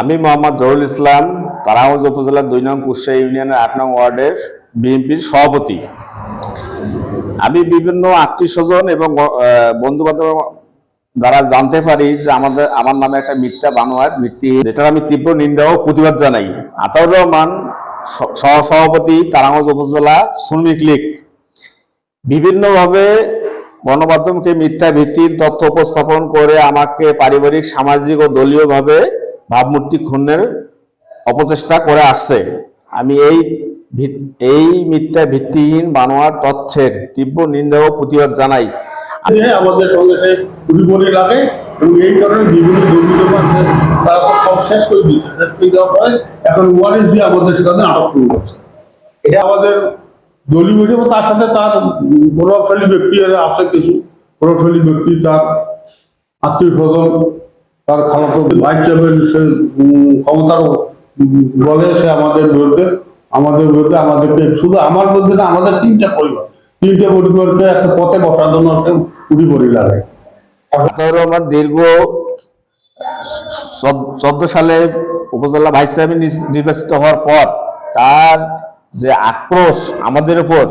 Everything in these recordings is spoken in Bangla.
আমি মোহাম্মদ জহুল ইসলাম তারাগঞ্জ উপজেলার দুই নং কুশিয়া ইউনিয়নের আট নং ওয়ার্ডের বিএনপির সভাপতি। আমি বিভিন্ন আত্মীয় স্বজন এবং বন্ধু বান্ধব দ্বারা জানতে পারি যে আমাদের, আমার নামে একটা মিথ্যা বানোয়ার মৃত্যু যেটার আমি তীব্র নিন্দা ও প্রতিবাদ জানাই। আতাউর রহমান সহ সভাপতি তারাগঞ্জ উপজেলা শ্রমিক লীগ। বিভিন্নভাবে গণমাধ্যমকে মিথ্যা ভিত্তির তথ্য উপস্থাপন করে আমাকে পারিবারিক, সামাজিক ও দলীয়ভাবে ভাবমূর্তি ক্ষুণ্ণের অপচেষ্টা করে আসছে। আমি এই এই মিথ্যা ভিত্তিহীন বানোয়ার তথ্যের তীব্র নিন্দা ও প্রতিবাদ জানাই। আমাদের দলীয় হিসেবে তার সাথে তার প্রভাবশালী ব্যক্তি আছে কিছু প্রভাবশালী ব্যক্তি, তার আত্মীয় স্বজন, তার খালাতো ভাইস চেয়ারম্যান সে ক্ষমতার বলে সে আমাদের বিরুদ্ধে আমাদের বিরুদ্ধে আমাদেরকে শুধু আমার মধ্যে না, আমাদের তিনটা পরিবার, তিনটে পরিবারকে একটা পথে বসার জন্য সে কুড়ি পরি লাগে রহমান দীর্ঘ চোদ্দ সালে উপজেলা ভাইস চেয়ারম্যান নির্বাচিত হওয়ার পর তার যে আক্রোশ আমাদের উপর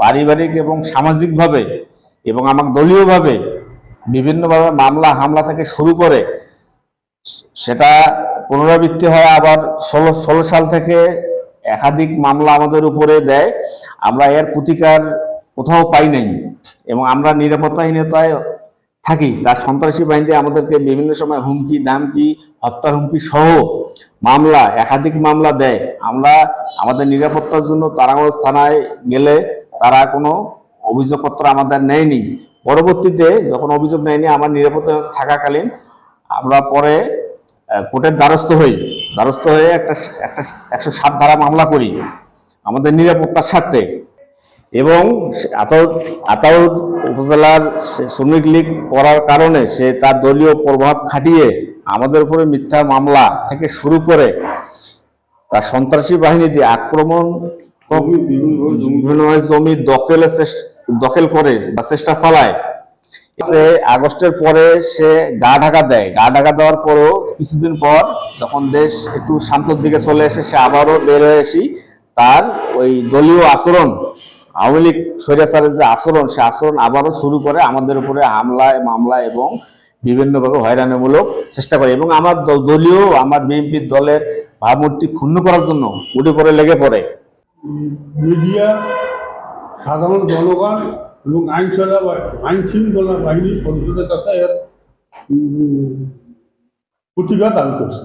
পারিবারিক এবং সামাজিকভাবে এবং আমার দলীয়ভাবে বিভিন্নভাবে মামলা হামলা থেকে শুরু করে, সেটা পুনরাবৃত্তি হয় আবার ষোলো ষোলো সাল থেকে একাধিক মামলা আমাদের উপরে দেয়। আমরা এর প্রতিকার কোথাও পাই নাই এবং আমরা নিরাপত্তাহীনতায় থাকি। তার সন্ত্রাসী বাহিনী আমাদেরকে বিভিন্ন সময় হুমকি, দামকি হত্যার হুমকি সহ মামলা, একাধিক মামলা দেয়। আমরা আমাদের নিরাপত্তার জন্য তারাগঞ্জ থানায় গেলে তারা কোনো অভিযোগপত্র আমাদের নেয়নি। পরবর্তীতে যখন অভিযোগ নেয়নি, আমার নিরাপত্তা থাকাকালীন আমরা পরে কোর্টের দ্বারস্থ হই। দ্বারস্থ হয়ে একটা একটা, একশো সাত ধারা মামলা করি। আমাদের নিরাপত্তার স্বার্থে। এবং আতাউর আতাউর উপজেলার শ্রমিক লীগ করার কারণে সে তার দলীয় প্রভাব খাটিয়ে আমাদের উপরে মিথ্যা মামলা থেকে শুরু করে তার সন্ত্রাসী বাহিনী দিয়ে আক্রমণ জমি দখলের চেস- দখল করে বা চেষ্টা চালায়। সে আগস্টের পরে সে গা ঢাকা দেয়। গা ঢাকা দেওয়ার পরও কিছুদিন পর যখন দেশ একটু শান্তর দিকে চলে এসে সে আবারও বের হয়ে আসি তার ওই দলীয় আচরণ আওয়ামী লীগ স্বৈরাচারের যে আচরণ, সে আচরণ আবারও শুরু করে আমাদের উপরে হামলায় মামলা এবং বিভিন্নভাবে হয়রানিমূলক চেষ্টা করে। এবং আমার দলীয়, আমার বিএনপির দলের ভাবমূর্তি ক্ষুণ্ণ করার জন্য উঠে পড়ে, লেগে পড়ে। মিডিয়া, সাধারণ জনগণ এবং আইন আইন শৃঙ্খলা সদস্যদের কাছে এর প্রতিবাদ দাবি করছে।